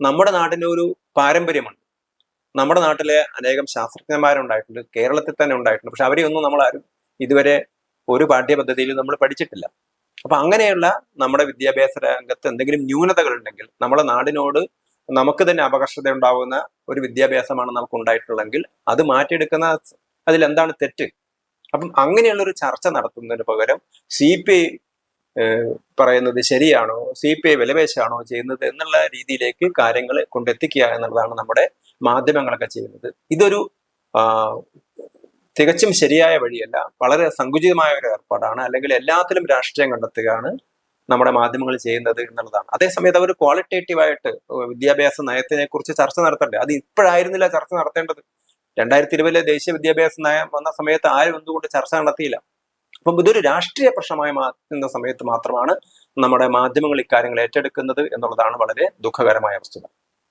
നമ്മുടെ നാടിന് ഒരു പാരമ്പര്യമുണ്ട് നമ്മുടെ നാട്ടിലെ അനേകം ശാസ്ത്രജ്ഞന്മാരുണ്ടായിട്ടുണ്ട് കേരളത്തിൽ തന്നെ ഉണ്ടായിട്ടുണ്ട്. പക്ഷെ അവരെയൊന്നും നമ്മളാരും ഇതുവരെ ഒരു പാഠ്യപദ്ധതിയിൽ നമ്മൾ പഠിച്ചിട്ടില്ല. അപ്പൊ അങ്ങനെയുള്ള നമ്മുടെ വിദ്യാഭ്യാസ രംഗത്ത് എന്തെങ്കിലും ന്യൂനതകൾ ഉണ്ടെങ്കിൽ നമ്മുടെ നാടിനോട് നമുക്ക് തന്നെ അപകർഷത ഉണ്ടാകുന്ന ഒരു വിദ്യാഭ്യാസമാണ് നമുക്ക് ഉണ്ടായിട്ടുള്ളെങ്കിൽ അത് മാറ്റിയെടുക്കുന്ന അതിൽ എന്താണ് തെറ്റ്? അപ്പം അങ്ങനെയുള്ള ഒരു ചർച്ച നടത്തുന്നതിന് പകരം സി പി പറയുന്നത് ശരിയാണോ? സി പി ഐ വിലപേശാണോ ചെയ്യുന്നത് എന്നുള്ള രീതിയിലേക്ക് കാര്യങ്ങൾ കൊണ്ടെത്തിക്കുക എന്നുള്ളതാണ് നമ്മുടെ മാധ്യമങ്ങളൊക്കെ ചെയ്യുന്നത്. ഇതൊരു തികച്ചും ശരിയായ വഴിയല്ല വളരെ സങ്കുചിതമായ ഒരു ഏർപ്പാടാണ്. അല്ലെങ്കിൽ എല്ലാത്തിലും രാഷ്ട്രീയം കണ്ടെത്തുകയാണ് നമ്മുടെ മാധ്യമങ്ങൾ ചെയ്യുന്നത് എന്നുള്ളതാണ്. അതേസമയത്ത് അവർ ക്വാളിറ്റേറ്റീവായിട്ട് വിദ്യാഭ്യാസ നയത്തിനെ കുറിച്ച് ചർച്ച നടത്തേണ്ടത് അത് ഇപ്പോഴായിരുന്നില്ല ചർച്ച നടത്തേണ്ടത്. രണ്ടായിരത്തി ഇരുപതിലെ ദേശീയ വിദ്യാഭ്യാസ നയം വന്ന സമയത്ത് ആരും എന്തുകൊണ്ട് ചർച്ച നടത്തിയില്ല? അപ്പം ഇതൊരു രാഷ്ട്രീയ പ്രശ്നമായി മാറ്റുന്ന സമയത്ത് മാത്രമാണ് നമ്മുടെ മാധ്യമങ്ങൾ ഇക്കാര്യങ്ങൾ ഏറ്റെടുക്കുന്നത് എന്നുള്ളതാണ് വളരെ ദുഃഖകരമായ വസ്തുത.